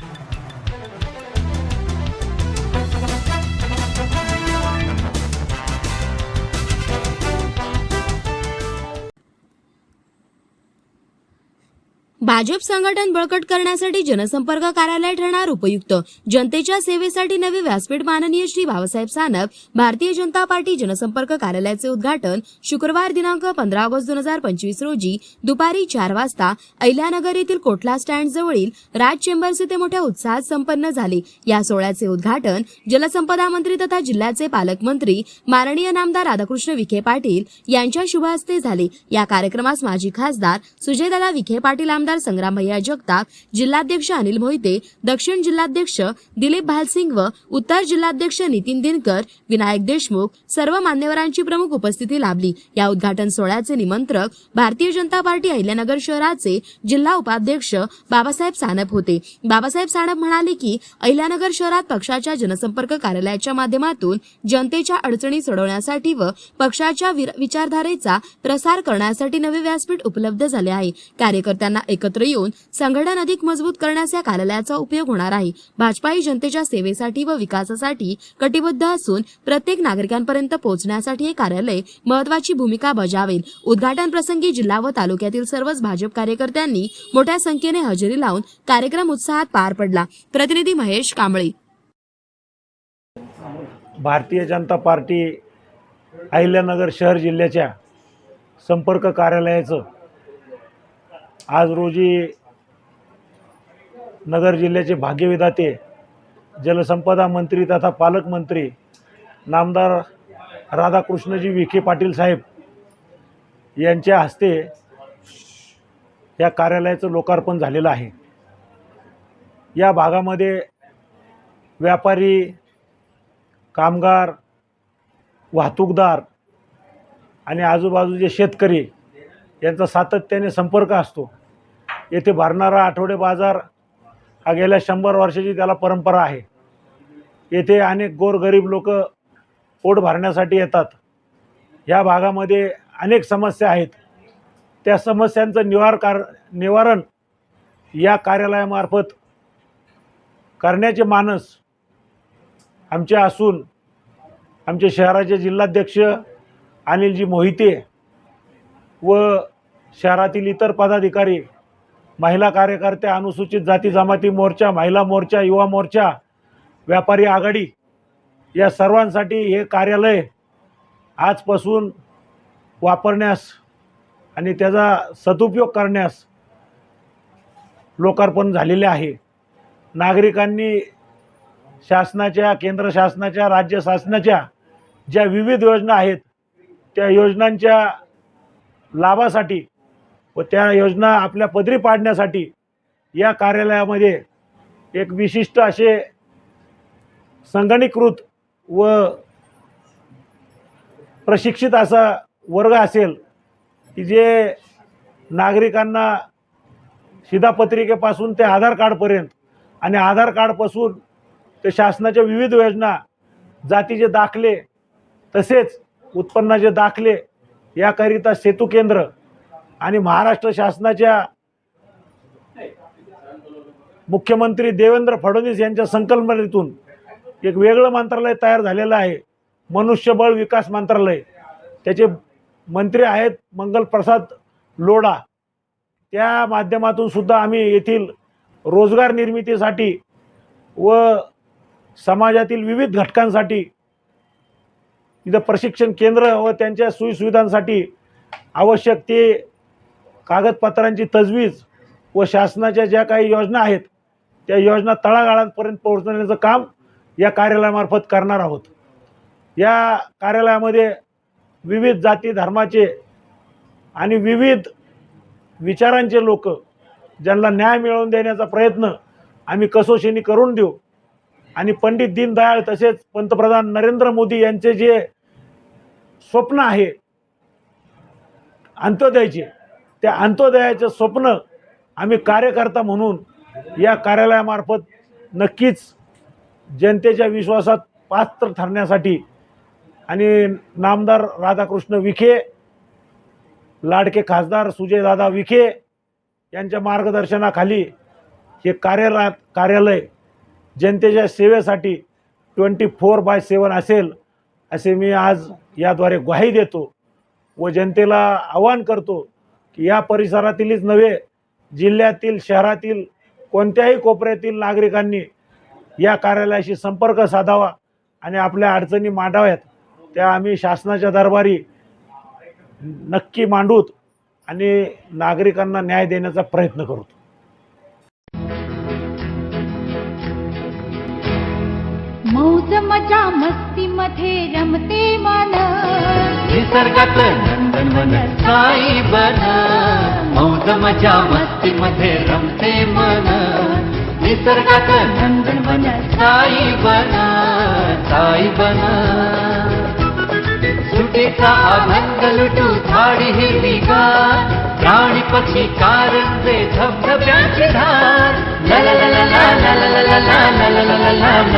you. Bhajap संघटन बळकट करण्यासाठी जनसंपर्क कार्यालय ठरणार उपयुक्त. जनतेच्या सेवेसाठी नवे व्यासपीठ माननीय श्री बाबासाहेब सानप भारतीय जनता पार्टी जनसंपर्क कार्यालयाचे उद्घाटन शुक्रवार दिनांक पंधरा ऑगस्ट दोन हजार पंचवीस रोजी दुपारी चार वाजता अहिल्यानगर येथील कोटला स्टँड जवळील राज चेंबर्स येथे मोठ्या उत्साहात संपन्न झाले. या सोहळ्याचे उद्घाटन जलसंपदा मंत्री तथा जिल्ह्याचे पालकमंत्री माननीय नामदार राधाकृष्ण विखे पाटील यांच्या शुभ हस्ते झाले. या कार्यक्रमास माजी खासदार सुजयदादा विखे पाटील आमदार संग्राम भैया जगताप जिल्हाध्यक्ष अनिल मोहिते दक्षिण जिल्हाध्यक्ष दिलीप भालसिंग व उत्तर जिल्हाध्यक्ष नितीन दिनकर विनायक देशमुख सर्व मान्यवरांची प्रमुख उपस्थिती लाभली. या उद्घाटन सोहळ्याचे निमंत्रक भारतीय जनता पार्टी अहिल्यानगर शहराचे जिल्हा उपाध्यक्ष बाबासाहेब सानप होते. बाबासाहेब सानप म्हणाले की अहिल्यानगर शहरात पक्षाच्या जनसंपर्क कार्यालयाच्या माध्यमातून जनतेच्या अडचणी सोडवण्यासाठी व पक्षाच्या विचारधारेचा प्रसार करण्यासाठी नवे व्यासपीठ उपलब्ध झाले आहे. कार्यकर्त्यांना एकत्र येऊन संघटन अधिक मजबूत करण्यास या कार्यालयाचा उपयोग होणार आहे. भाजपा ही जनतेच्या सेवेसाठी व विकासासाठी कटिबद्ध असून प्रत्येक नागरिकांपर्यंत पोहोचण्यासाठी हे कार्यालय महत्वाची भूमिका बजावेल. उद्घाटन प्रसंगी जिल्हा व तालुक्यातील सर्वच भाजप कार्यकर्त्यांनी मोठ्या संख्येने हजेरी लावून कार्यक्रम उत्साहात पार पडला. प्रतिनिधी महेश कांबळे. भारतीय जनता पार्टी अहिल्यानगर शहर जिल्ह्याच्या संपर्क कार्यालयाचं आज रोजी नगर जिल्ह्याचे भाग्यविधाते जलसंपदा मंत्री तथा पालकमंत्री नामदार राधाकृष्णजी विखे पाटील साहेब यांच्या हस्ते या कार्यालयाचं लोकार्पण झालेलं आहे. या भागामध्ये व्यापारी कामगार वाहतूकदार आणि आजूबाजूचे शेतकरी यांचा सातत्याने संपर्क असतो. येथे भरणारा आठवडे बाजार हा गेल्या शंभर वर्षाची त्याला परंपरा आहे. येथे अनेक गोरगरीब लोक पोट भरण्यासाठी येतात. या भागामध्ये अनेक समस्या आहेत. त्या समस्यांचं निवार कार निवारण या कार्यालयामार्फत करण्याचे मानस आमचे असून आमचे शहराचे जिल्हाध्यक्ष अनिलजी मोहिते व शहरातील इतर पदाधिकारी महिला कार्यकर्त्या अनुसूचित जाती जमाती मोर्चा महिला मोर्चा युवा मोर्चा व्यापारी आघाडी या सर्वांसाठी हे कार्यालय आजपासून वापरण्यास आणि त्याचा सदुपयोग करण्यास लोकार्पण झालेले आहे. नागरिकांनी शासनाच्या केंद्र शासनाच्या राज्य शासनाच्या ज्या विविध योजना आहेत त्या योजनांच्या लाभासाठी व त्या योजना आपल्या पदरी पाडण्यासाठी या कार्यालयामध्ये एक विशिष्ट असे संगणीकृत व प्रशिक्षित असा वर्ग असेल की जे नागरिकांना शिधापत्रिकेपासून ते आधार कार्डपर्यंत आणि आधार कार्डपासून ते शासनाच्या विविध योजना जातीचे दाखले तसेच उत्पन्नाचे दाखले याकरिता सेतू केंद्र आणि महाराष्ट्र शासनाच्या मुख्यमंत्री देवेंद्र फडणवीस यांच्या संकल्पनेतून एक वेगळं मंत्रालय तयार झालेलं आहे. मनुष्यबळ विकास मंत्रालय. त्याचे मंत्री आहेत मंगलप्रसाद लोढा. त्या माध्यमातून सुद्धा आम्ही येथील रोजगार निर्मितीसाठी व समाजातील विविध घटकांसाठी इथं प्रशिक्षण केंद्र व त्यांच्या सोयीसुविधांसाठी आवश्यक ते कागदपत्रांची तजवीज व शासनाच्या ज्या काही योजना आहेत त्या योजना तळागाळांपर्यंत पोहोचवण्याचं काम या कार्यालयामार्फत करणार आहोत. या कार्यालयामध्ये विविध जाती धर्माचे आणि विविध विचारांचे लोक ज्यांना न्याय मिळवून देण्याचा प्रयत्न आम्ही कसोशीने करून देऊ. आणि पंडित दीनदयाळ तसेच पंतप्रधान नरेंद्र मोदी यांचे जे स्वप्न आहे अंत्योदयाचे त्या अंत्योदयाचं स्वप्न आम्ही कार्यकर्ता म्हणून या कार्यालयामार्फत नक्कीच जनतेच्या विश्वासात पात्र ठरण्यासाठी आणि नामदार राधाकृष्ण विखे लाडके खासदार सुजयदादा विखे यांच्या मार्गदर्शनाखाली हे कार्यरा कार्यालय जनतेच्या सेवेसाठी ट्वेंटी फोर बाय सेवन असेल असे मी आज याद्वारे ग्वाही देतो व जनतेला आवाहन करतो या परिसरातीलच नव्हे जिल्ह्यातील शहरातील कोणत्याही कोपऱ्यातील नागरिकांनी या कार्यालयाशी संपर्क साधावा आणि आपल्या अडचणी मांडाव्यात. त्या आम्ही शासनाच्या दरबारी नक्की मांडूत आणि नागरिकांना न्याय देण्याचा प्रयत्न करू मौज मजा मस्ती मध्ये रमते मन निसर्गात नंदनवन साई बन मौज मजा मस्ती मध्ये रमते मन निसर्गात नंदनवन साई बन साई बन सुटीचा अभंग लुटू झाडी हिरवीगार प्राणी पक्षी कारंजे धबधब्याची धार ला ला ला ला ला ला ला ला ला ला ला ला